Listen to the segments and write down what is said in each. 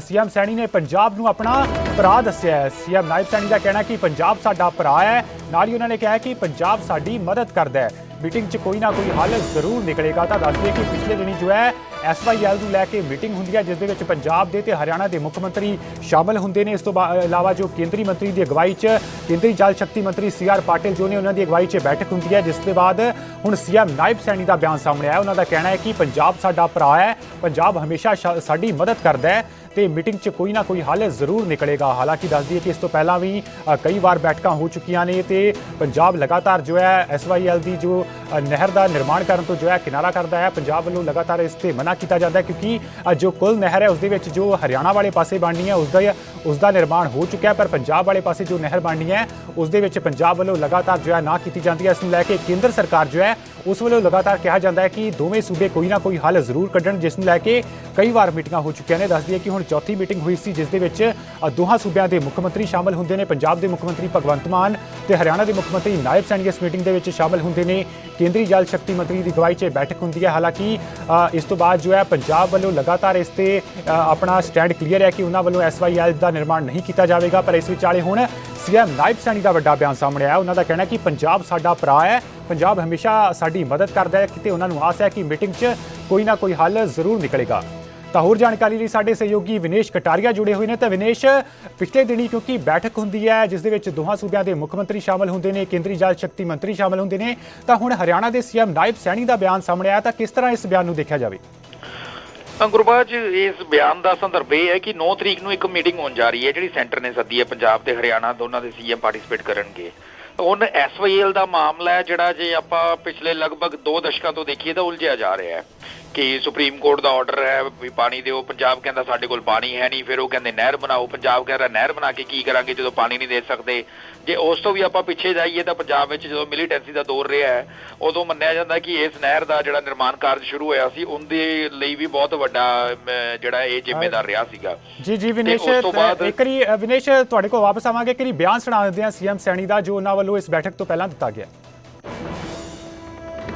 CM Saini ਨੇ ਪੰਜਾਬ ਨੂੰ ਆਪਣਾ ਭਰਾ ਦੱਸਿਆ ਹੈ। ਸੀਐਮ ਨਾਇਬ ਸੈਣੀ ਦਾ ਕਹਿਣਾ ਕਿ ਪੰਜਾਬ ਸਾਡਾ ਭਰਾ ਹੈ। ਨਾਲ ਹੀ ਉਹਨਾਂ ਨੇ ਕਿਹਾ ਕਿ ਪੰਜਾਬ ਸਾਡੀ ਮਦਦ ਕਰਦਾ ਹੈ। ਮੀਟਿੰਗ 'ਚ ਕੋਈ ਨਾ ਕੋਈ ਹੱਲ ਜ਼ਰੂਰ ਨਿਕਲੇਗਾ। ਤਾਂ ਦੱਸ ਦਈਏ ਕਿ ਪਿਛਲੇ ਦਿਨੀ ਜੋ ਹੈ ਐਸਵਾਈਐਲ ਨੂੰ ਲੈ ਕੇ ਮੀਟਿੰਗ ਹੁੰਦੀ ਹੈ, ਜਿਸ ਦੇ ਵਿੱਚ ਪੰਜਾਬ ਦੇ ਤੇ ਹਰਿਆਣਾ ਦੇ ਮੁੱਖ ਮੰਤਰੀ ਸ਼ਾਮਲ ਹੁੰਦੇ ਨੇ। ਇਸ ਤੋਂ ਬਾ- ਇਲਾਵਾ ਜੋ ਕੇਂਦਰੀ ਮੰਤਰੀ ਦੀ ਅਗਵਾਈ 'ਚ ਕੇਂਦਰੀ ਜਲ ਸ਼ਕਤੀ ਮੰਤਰੀ ਸੀ ਆਰ ਪਾਟਿਲ ਜੋ ਨੇ ਉਹਨਾਂ ਦੀ ਅਗਵਾਈ 'ਚ ਬੈਠਕ ਹੁੰਦੀ ਹੈ, ਜਿਸ ਦੇ ਬਾਅਦ ਹੁਣ ਸੀਐਮ ਨਾਇਬ ਸੈਣੀ ਦਾ ਬਿਆਨ ਸਾਹਮਣੇ ਆਇਆ। ਉਹਨਾਂ ਦਾ ਕਹਿਣਾ ਹੈ ਕਿ ਪੰਜਾਬ ਸਾਡਾ ਭਰਾ ਹੈ। ਪੰਜਾਬ ਹਮੇਸ਼ਾ ਸ਼ਾ- ਸਾਡੀ ਮਦਦ ਕਰਦਾ ਹੈ। ਤੇ ਮੀਟਿੰਗ 'ਚ ਕੋਈ ਨਾ ਕੋਈ ਹੱਲ ਜ਼ਰੂਰ ਨਿਕਲੇਗਾ। ਹਾਲਾਂਕਿ ਦੱਸ ਦਈਏ ਕਿ ਇਸ ਤੋਂ ਪਹਿਲਾਂ ਵੀ ਕਈ ਵਾਰ ਬੈਠਕਾਂ ਹੋ ਚੁੱਕੀਆਂ ਨੇ ਤੇ ਪੰਜਾਬ ਲਗਾਤਾਰ ਜੋ ਹੈ ਐਸਵਾਈਐਲ ਦੀ ਜੋ ਨਹਿਰ ਦਾ ਨਿਰਮਾਣ ਕਰਨ ਤੋਂ ਜੋ ਹੈ ਕਿਨਾਰਾ ਕਰਦਾ ਹੈ। ਪੰਜਾਬ ਵੱਲੋਂ ਲਗਾਤਾਰ ਇਸ ਤੇ ਮਨਾ ਕੀਤਾ ਜਾਂਦਾ ਹੈ ਕਿਉਂਕਿ ਜੋ ਕੁੱਲ ਨਹਿਰ ਹੈ ਉਸ ਦੇ ਵਿੱਚ ਜੋ ਹਰਿਆਣਾ ਵਾਲੇ ਪਾਸੇ ਬਣਨੀ ਹੈ, ਉਸ ਦਾ ਉਸ ਦਾ ਨਿਰਮਾਣ ਹੋ ਚੁੱਕਿਆ ਪਰ ਪੰਜਾਬ ਵਾਲੇ ਪਾਸੇ ਜੋ ਨਹਿਰ ਬਣਨੀ ਹੈ, ਉਸ ਦੇ ਵਿੱਚ ਪੰਜਾਬ ਵੱਲੋਂ ਲਗਾਤਾਰ ਜੋ ਹੈ ਨਾ ਕੀਤੀ ਜਾਂਦੀ ਹੈ। ਇਸ ਨੂੰ ਲੈ ਕੇ ਕੇਂਦਰ ਸਰਕਾਰ ਜੋ ਹੈ, ਉਸ ਵੱਲੋਂ ਲਗਾਤਾਰ ਕਿਹਾ ਜਾਂਦਾ ਹੈ ਕਿ ਦੋਵੇਂ ਸੂਬੇ ਕੋਈ ਨਾ ਕੋਈ ਹੱਲ ਜ਼ਰੂਰ ਕੱਢਣ, ਜਿਸ ਨੂੰ ਲੈ ਕੇ ਕਈ ਵਾਰ ਮੀਟਿੰਗਾਂ ਹੋ ਚੁੱਕੀਆਂ ਨੇ। ਦੱਸਦੀ ਹੈ ਕਿ ਹੁਣ ਚੌਥੀ ਮੀਟਿੰਗ ਹੋਈ ਸੀ, ਜਿਸ ਦੇ ਵਿੱਚ ਦੋਹਾਂ ਸੂਬਿਆਂ ਦੇ ਮੁੱਖ ਮੰਤਰੀ ਸ਼ਾਮਲ ਹੁੰਦੇ ਨੇ, ਪੰਜਾਬ ਦੇ ਮੁੱਖ ਮੰਤਰੀ ਭਗਵੰਤ ਮਾਨ ਤੇ ਹਰਿਆਣਾ ਦੇ ਮੁੱਖ ਮੰਤਰੀ ਨਾਇਬ ਸੈਣੀ ਇਸ ਮੀਟਿੰਗ ਦੇ ਵਿੱਚ ਸ਼ਾਮਲ ਹੁੰਦੇ ਨੇ। ਕੇਂਦਰੀ ਜਲ ਸ਼ਕਤੀ ਮੰਤਰੀ ਦੀ ਅਗਵਾਈ 'ਚ ਬੈਠਕ ਹੁੰਦੀ ਹੈ। ਹਾਲਾਂਕਿ ਇਸ ਤੋਂ ਬਾਅਦ ਜੋ ਹੈ, ਪੰਜਾਬ ਵੱਲੋਂ ਲਗਾਤਾਰ ਇਸ ਤੇ ਆਪਣਾ ਸਟੈਂਡ ਕਲੀਅਰ ਹੈ ਕਿ ਉਹਨਾਂ ਵੱਲੋਂ ਐਸਵਾਈਐਲ ਦਾ ਨਿਰਮਾਣ ਨਹੀਂ ਕੀਤਾ ਜਾਵੇਗਾ, ਪਰ ਇਸ ਵਿਚਾਲੇ ਹੁਣ ਸੀਐਮ ਨਾਇਬ ਸੈਣੀ ਦਾ ਵੱਡਾ ਬਿਆਨ ਸਾਹਮਣੇ ਆਇਆ। ਉਹਨਾਂ ਦਾ ਕਹਿਣਾ ਕਿ ਪੰਜਾਬ ਸਾਡਾ ਭਰਾ ਹੈ, ਪੰਜਾਬ ਹਮੇਸ਼ਾ ਸਾਡੀ ਮਦਦ ਕਰਦਾ ਹੈ। ਕਿਤੇ ਉਹਨਾਂ ਨੂੰ ਆਸ ਹੈ ਕਿ ਮੀਟਿੰਗ 'ਚ ਕੋਈ ਨਾ ਕੋਈ ਹੱਲ ਜ਼ਰੂਰ ਨਿਕਲੇਗਾ। ਤਾਂ ਹੋਰ ਜਾਣਕਾਰੀ ਲਈ ਸਾਡੇ ਸਹਿਯੋਗੀ ਵਿਨੇਸ਼ ਕਟਾਰੀਆ ਜੁੜੇ ਹੋਏ ਨੇ। ਤਾਂ ਵਿਨੇਸ਼, ਪਿਛਲੇ ਦਿਨੀ ਕਿਉਂਕਿ ਬੈਠਕ ਹੁੰਦੀ ਹੈ, ਜਿਸ ਦੇ ਵਿੱਚ ਦੋਹਾਂ ਸੂਬਿਆਂ ਦੇ ਮੁੱਖ ਮੰਤਰੀ ਸ਼ਾਮਲ ਹੁੰਦੇ ਨੇ, ਕੇਂਦਰੀ ਜਲ ਸ਼ਕਤੀ ਮੰਤਰੀ ਸ਼ਾਮਲ ਹੁੰਦੇ ਨੇ। ਤਾਂ ਹੁਣ ਹਰਿਆਣਾ ਦੇ ਸੀਐਮ ਨਾਇਬ ਸੈਣੀ ਦਾ ਬਿਆਨ ਸਾਹਮਣੇ ਆਇਆ, ਤਾਂ ਕਿਸ ਤਰ੍ਹਾਂ ਇਸ ਬਿਆਨ ਨੂੰ ਦੇਖਿਆ ਜਾਵੇ? ਤਾਂ ਇਸ ਬਿਆਨ ਦਾ ਸੰਦਰਭ ਇਹ ਹੈ ਕਿ 9 ਤਰੀਕ ਨੂੰ ਇੱਕ ਮੀਟਿੰਗ ਹੋਣ ਜਾ ਰਹੀ ਹੈ, ਜਿਹੜੀ ਸੈਂਟਰ ਨੇ ਸੱਦੀ ਹੈ, ਪੰਜਾਬ ਤੇ ਹਰਿਆਣਾ, ਦੋਨਾਂ ਦੇ ਸੀਐਮ ਪਾਰਟਿਸਿਪੇਟ ਕਰਨਗੇ। ਹੁਣ ਐਸਵਾਈਐਲ ਦਾ ਮਾਮਲਾ ਹੈ, ਜਿਹੜਾ ਜੇ ਆਪਾਂ ਪਿਛਲੇ ਲਗਭਗ 2 ਦਸ਼ਕਾਂ ਤੋਂ ਦੇਖੀਏ ਤਾਂ ਉਲਝਿਆ ਜਾ ਰਿਹਾ ਹੈ। ਕਿ ਸੁਪਰੀਮ ਕੋਰਟ ਦਾ ਆਰਡਰ ਹੈ ਵੀ ਪਾਣੀ ਦਿਓ। ਪੰਜਾਬ ਕਹਿੰਦਾ ਸਾਡੇ ਕੋਲ ਪਾਣੀ ਹੈ ਨਹੀਂ ਫਿਰ ਉਹ ਕਹਿੰਦੇ ਨਹਿਰ ਬਣਾਓ। ਪੰਜਾਬ ਕਹਿੰਦਾ ਨਹਿਰ ਬਣਾ ਕੇ ਕੀ ਕਰਾਂਗੇ ਜਦੋਂ ਪਾਣੀ ਨਹੀਂ ਦੇ ਸਕਦੇ? ਜੇ ਉਸ ਤੋਂ ਵੀ ਆਪਾਂ ਪਿੱਛੇ ਜਾਈਏ ਤਾਂ ਪੰਜਾਬ ਵਿੱਚ ਜਦੋਂ ਮਿਲੀਟੈਂਸੀ ਦਾ ਦੌਰ ਰਿਹਾ ਹੈ ਉਦੋਂ ਮੰਨਿਆ ਜਾਂਦਾ ਕਿ ਇਸ ਨਹਿਰ ਦਾ ਜਿਹੜਾ ਨਿਰਮਾਣ ਕਾਰਜ ਸ਼ੁਰੂ ਹੋਇਆ ਸੀ ਉਹਦੇ ਲਈ ਵੀ ਬਹੁਤ ਵੱਡਾ ਜਿਹੜਾ ਇਹ ਜ਼ਿੰਮੇਦਾਰ ਰਿਹਾ ਸੀਗਾ। ਜੀ ਜੀ ਵਿਨੇਸ਼ ਉਸ ਤੋਂ ਬਾਅਦ- ਇੱਕ ਵਾਰੀ ਅ, ਵਿਨੇਸ਼ ਤੁਹਾਡੇ ਕੋਲ ਵਾਪਸ ਆਵਾਂਗੇ। ਕਿ ਬਿਆਨ ਸੁਣਾ ਦਿੰਦੇ ਆ ਸੀਐਮ ਸੈਣੀ ਦਾ ਜੋ ਉਹਨਾਂ ਵੱਲੋਂ ਇਸ ਬੈਠਕ ਤੋਂ ਪਹਿਲਾਂ ਦਿੱਤਾ ਗਿਆ।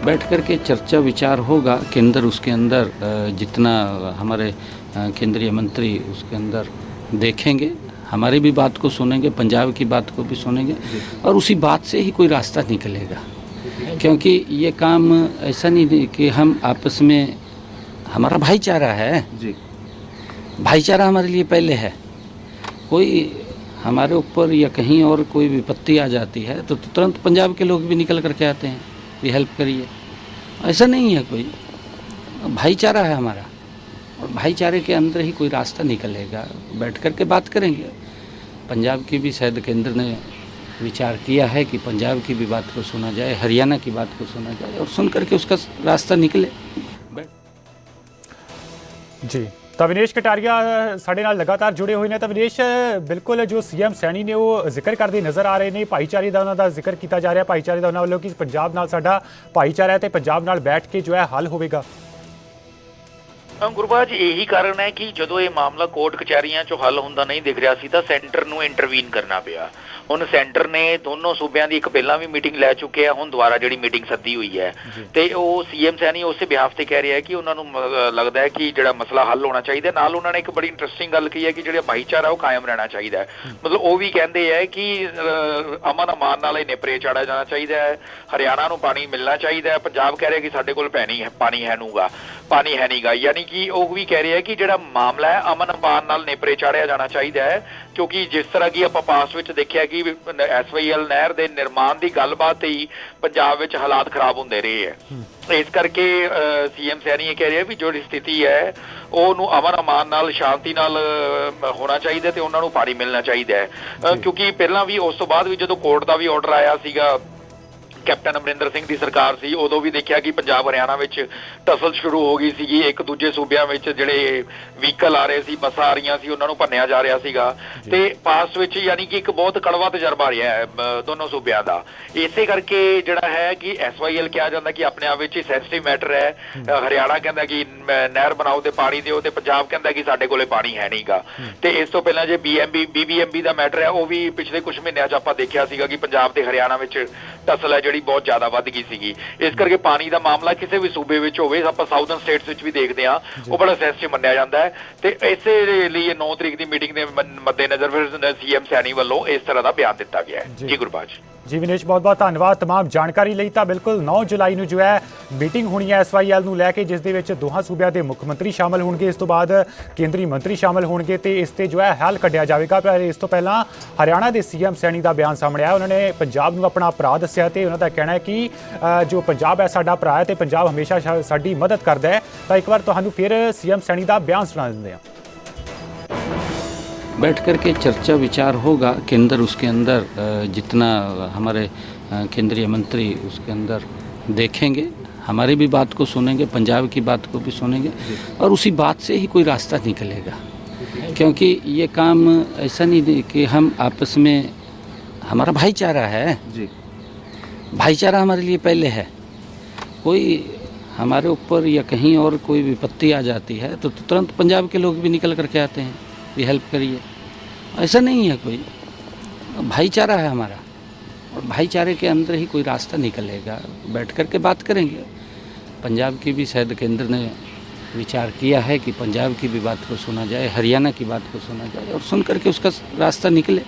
बैठ कर के चर्चा विचार होगा केंद्र उसके अंदर जितना हमारे केंद्रीय मंत्री उसके अंदर देखेंगे हमारी भी बात को सुनेंगे पंजाब की बात को भी सुनेंगे और उसी बात से ही कोई रास्ता निकलेगा। क्योंकि ये काम ऐसा नहीं कि हम आपस में हमारा भाईचारा है। जी। भाईचारा हमारे लिए पहले है। कोई हमारे ऊपर या कहीं और कोई विपत्ति आ जाती है तो तुरंत पंजाब के लोग भी निकल करके आते हैं। भी हेल्प करिए। ऐसा नहीं है कोई। भाईचारा है हमारा। और भाईचारे के अंदर ही कोई रास्ता निकलेगा। बैठ कर के बात करेंगे। पंजाब की भी शायद केंद्र ने विचार किया है कि पंजाब की भी बात को सुना जाए, हरियाणा की बात को सुना जाए और सुन करके उसका रास्ता निकले। ਜੀ ਤਾਂ ਵਿਨੇਸ਼ ਕਟਾਰੀਆ ਸਾਡੇ ਨਾਲ ਲਗਾਤਾਰ ਜੁੜੇ ਹੋਏ ਨੇ। ਤਾਂ ਵਿਨੇਸ਼ ਬਿਲਕੁਲ ਜੋ ਸੀਐਮ ਸੈਣੀ ਨੇ ਉਹ ਜ਼ਿਕਰ ਕਰਦੇ ਨਜ਼ਰ ਆ ਰਹੇ ਨੇ। ਭਾਈਚਾਰੇ ਦਾ ਉਹਨਾਂ ਦਾ ਜ਼ਿਕਰ ਕੀਤਾ ਜਾ ਰਿਹਾ। ਭਾਈਚਾਰੇ ਦਾ ਉਹਨਾਂ ਵੱਲੋਂ ਕਿ ਪੰਜਾਬ ਨਾਲ ਸਾਡਾ ਭਾਈਚਾਰਾ ਹੈ ਤੇ ਪੰਜਾਬ ਨਾਲ ਬੈਠ ਕੇ ਜੋ ਹੈ ਹੱਲ ਹੋਵੇਗਾ। ਗੁਰਬਾਜ ਇਹੀ ਕਾਰਨ ਹੈ ਕਿ ਜਦੋਂ ਇਹ ਮਾਮਲਾ ਕੋਰਟ ਕਚਹਿਰੀਆਂ 'ਚੋਂ ਹੱਲ ਹੁੰਦਾ ਨਹੀਂ ਦਿਖ ਰਿਹਾ ਸੀ ਤਾਂ ਸੈਂਟਰ ਨੂੰ ਇੰਟਰਵੀਨ ਕਰਨਾ ਪਿਆ। ਹੁਣ ਸੈਂਟਰ ਨੇ ਦੋਨੋਂ ਸੂਬਿਆਂ ਦੀ ਇੱਕ ਪਹਿਲਾਂ ਵੀ ਮੀਟਿੰਗ ਲੈ ਚੁੱਕੇ ਆ ਹੁਣ ਦੁਬਾਰਾ ਜਿਹੜੀ ਮੀਟਿੰਗ ਸੱਦੀ ਹੋਈ ਹੈ। ਤੇ ਉਹ ਸੀਐਮ ਸੈਣੀ ਉਸੇ ਬਿਹਾਫ ਤੇ ਕਹਿ ਰਿਹਾ ਹੈ ਕਿ ਉਹਨਾਂ ਨੂੰ ਲੱਗਦਾ ਹੈ ਕਿ ਜਿਹੜਾ ਮਸਲਾ ਹੱਲ ਹੋਣਾ ਚਾਹੀਦਾ। ਨਾਲ ਉਹਨਾਂ ਨੇ ਇੱਕ ਬੜੀ ਇੰਟਰਸਟਿੰਗ ਗੱਲ ਕਹੀ ਹੈ ਕਿ ਜਿਹੜਾ ਭਾਈਚਾਰਾ ਉਹ ਕਾਇਮ ਰਹਿਣਾ ਚਾਹੀਦਾ ਹੈ। ਮਤਲਬ ਉਹ ਵੀ ਕਹਿੰਦੇ ਹੈ ਕਿ ਅਮਨ ਅਮਾਨ ਨਾਲ ਇਹ ਨੇਪਰੇ ਚਾੜਿਆ ਜਾਣਾ ਚਾਹੀਦਾ ਹੈ। ਹਰਿਆਣਾ ਨੂੰ ਪਾਣੀ ਮਿਲਣਾ ਚਾਹੀਦਾ ਹੈ। ਪੰਜਾਬ ਕਹਿ ਰਿਹਾ ਕਿ ਸਾਡੇ ਕੋਲ ਪਾਣੀ ਹੈ ਪਾਣੀ ਹੈ ਨੂਗਾ। ਪਾਣੀ ਹੈ ਨਹੀਂਗਾ ਯਾਨੀ ਕਿ ਉਹ ਵੀ ਕਹਿ ਰਿਹਾ ਕਿ ਜਿਹੜਾ ਮਾਮਲਾ ਹੈ ਅਮਨ ਅਮਾਨ ਨਾਲ ਨੇਪਰੇ ਚਾੜਿਆ ਜਾਣਾ ਚਾਹੀਦਾ ਹੈ ਕਿਉਂਕਿ ਜਿਸ ਤਰ੍ਹਾਂ ਕਿ ਆਪਾਂ ਪਾਸ ਵਿੱਚ ਦੇਖਿਆ ਕਿ ਐਸਵਾਈਐਲ ਨਹਿਰ ਦੇ ਨਿਰਮਾਣ ਦੀ ਗੱਲਬਾਤ ਤੇ ਹੀ ਪੰਜਾਬ ਵਿੱਚ ਹਾਲਾਤ ਖਰਾਬ ਹੁੰਦੇ ਰਹੇ ਹੈ। ਇਸ ਕਰਕੇ ਸੀਐਮ ਸੈਣੀ ਇਹ ਕਹਿ ਰਿਹਾ ਵੀ ਜਿਹੜੀ ਸਥਿਤੀ ਹੈ ਉਹਨੂੰ ਅਮਨ ਅਮਾਨ ਨਾਲ ਸ਼ਾਂਤੀ ਨਾਲ ਹੋਣਾ ਚਾਹੀਦਾ ਤੇ ਉਹਨਾਂ ਨੂੰ ਪਾਣੀ ਮਿਲਣਾ ਚਾਹੀਦਾ ਹੈ। ਕਿਉਂਕਿ ਪਹਿਲਾਂ ਵੀ ਉਸ ਤੋਂ ਬਾਅਦ ਵੀ ਜਦੋਂ ਕੋਰਟ ਦਾ ਵੀ ਆਰਡਰ ਆਇਆ ਸੀਗਾ ਕੈਪਟਨ ਅਮਰਿੰਦਰ ਸਿੰਘ ਦੀ ਸਰਕਾਰ ਸੀ ਉਦੋਂ ਵੀ ਦੇਖਿਆ ਕਿ ਪੰਜਾਬ ਹਰਿਆਣਾ ਵਿੱਚ ਟਸਲ ਸ਼ੁਰੂ ਹੋ ਗਈ ਸੀਗੀ ਇੱਕ ਦੂਜੇ ਸੂਬਿਆਂ ਵਿੱਚ ਜਿਹੜੇ ਵਹੀਕਲ ਆ ਰਹੇ ਸੀ ਬੱਸਾਂ ਆ ਰਹੀਆਂ ਸੀ ਉਹਨਾਂ ਨੂੰ ਭੰਨਿਆ ਜਾ ਰਿਹਾ ਸੀਗਾ। ਤੇ ਪਾਸ ਵਿੱਚ ਯਾਨੀ ਕਿ ਇੱਕ ਬਹੁਤ ਕੜਵਾ ਤਜਰਬਾ ਰਿਹਾ ਹੈ ਦੋਨੋਂ ਸੂਬਿਆਂ ਦਾ। ਇਸੇ ਕਰਕੇ ਜਿਹੜਾ ਹੈ ਕਿ ਐਸਵਾਈਐਲ ਕਿਹਾ ਜਾਂਦਾ ਕਿ ਆਪਣੇ ਆਪ ਵਿੱਚ ਹੀ ਸੈਂਸਿਟਿਵ ਮੈਟਰ ਹੈ। ਹਰਿਆਣਾ ਕਹਿੰਦਾ ਕਿ ਨਹਿਰ ਬਣਾਓ ਤੇ ਪਾਣੀ ਦਿਓ ਤੇ ਪੰਜਾਬ ਕਹਿੰਦਾ ਕਿ ਸਾਡੇ ਕੋਲੇ ਪਾਣੀ ਹੈ ਨਹੀਂਗਾ ਤੇ ਇਸ ਤੋਂ ਪਹਿਲਾਂ ਜੇ ਬੀਐਮਬੀ ਬੀਬੀਐਮਬੀ ਦਾ ਮੈਟਰ ਹੈ ਉਹ ਵੀ ਪਿਛਲੇ ਕੁਝ ਮਹੀਨਿਆਂ 'ਚ ਆਪਾਂ ਦੇਖਿਆ ਸੀਗਾ ਕਿ ਪੰਜਾਬ ਤੇ ਹਰਿਆਣਾ ਵਿੱਚ ਟਸਲ ਹੈ ਜਿਹੜੀ ਬਹੁਤ ਜ਼ਿਆਦਾ ਵੱਧ ਗਈ ਸੀਗੀ। ਇਸ ਕਰਕੇ ਪਾਣੀ ਦਾ ਮਾਮਲਾ ਕਿਸੇ ਵੀ ਸੂਬੇ ਵਿੱਚ ਹੋਵੇ ਆਪਾਂ ਸਾਊਥਰਨ ਸਟੇਟਸ ਵਿੱਚ ਵੀ ਦੇਖਦੇ ਆ ਉਹ ਬੜਾ ਸੈਂਸਿਟਿਵ ਮੰਨਿਆ ਜਾਂਦਾ ਹੈ। ਤੇ ਇਸੇ ਲਈ ਇਹ 9 ਤਰੀਕ ਦੀ ਮੀਟਿੰਗ ਦੇ ਮੱਦ- ਮੱਦੇਨਜ਼ਰ ਫਿਰ ਸੀਐਮ ਸੈਣੀ ਵੱਲੋਂ ਇਸ ਤਰ੍ਹਾਂ ਦਾ ਬਿਆਨ ਦਿੱਤਾ ਗਿਆ ਹੈ। ਜੀ ਗੁਰਬਾਜ। ਜੀ ਵਿਨੇਸ਼ ਬਹੁਤ ਬਹੁਤ ਧੰਨਵਾਦ तमाम ਜਾਣਕਾਰੀ ਲਈ ਤਾਂ ਬਿਲਕੁਲ 9 ਜੁਲਾਈ ਨੂੰ ਜੋ ਹੈ ਮੀਟਿੰਗ ਹੋਣੀ ਹੈ ਐਸਵਾਈਐਲ ਨੂੰ ਲੈ ਕੇ ਜਿਸ ਦੇ ਵਿੱਚ ਦੋਹਾਂ ਸੂਬਿਆਂ ਦੇ ਮੁੱਖ ਮੰਤਰੀ ਸ਼ਾਮਲ ਹੋਣਗੇ ਇਸ ਤੋਂ ਬਾਅਦ ਕੇਂਦਰੀ ਮੰਤਰੀ ਸ਼ਾਮਲ ਹੋਣਗੇ ਤੇ ਇਸ ਤੇ ਜੋ ਹੈ ਹੱਲ ਕੱਢਿਆ ਜਾਵੇਗਾ ਪਰ ਇਸ ਤੋਂ ਪਹਿਲਾਂ ਹਰਿਆਣਾ ਦੇ ਸੀਐਮ ਸੈਣੀ ਦਾ ਬਿਆਨ ਸਾਹਮਣੇ ਆਇਆ ਉਹਨਾਂ ਨੇ ਪੰਜਾਬ ਨੂੰ ਆਪਣਾ ਭਰਾ ਦੱਸਿਆ ਤੇ ਉਹਨਾਂ ਦਾ ਕਹਿਣਾ ਹੈ ਕਿ ਅ, ਜੋ ਪੰਜਾਬ ਹੈ ਸਾਡਾ ਭਰਾ ਹੈ ਤੇ ਪੰਜਾਬ ਹਮੇਸ਼ਾ ਸ਼ਾ- ਸਾਡੀ ਮਦਦ ਕਰਦਾ ਹੈ ਤਾਂ ਇੱਕ ਵਾਰ ਤੁਹਾਨੂੰ ਫਿਰ ਸੀਐਮ ਸੈਣੀ ਦਾ ਬਿਆਨ ਸੁਣਾ ਦਿੰਦੇ ਹਾਂ बैठ कर के चर्चा विचार होगा केंद्र उसके अंदर जितना हमारे केंद्रीय मंत्री उसके अंदर देखेंगे हमारी भी बात को सुनेंगे पंजाब की बात को भी सुनेंगे और उसी बात से ही कोई रास्ता निकलेगा। क्योंकि ये काम ऐसा नहीं कि हम आपस में हमारा भाईचारा है। जी। भाईचारा हमारे लिए पहले है। कोई हमारे ऊपर या कहीं और कोई विपत्ति आ जाती है तो तुरंत पंजाब के लोग भी निकल करके आते हैं भी हेल्प करिए। ऐसा नहीं है कोई। भाईचारा है हमारा। और भाईचारे के अंदर ही कोई रास्ता निकलेगा। बैठ कर के बात करेंगे। पंजाब की भी शायद केंद्र ने विचार किया है कि पंजाब की भी बात को सुना जाए, हरियाणा की बात को सुना जाए और सुन करके उसका रास्ता निकले।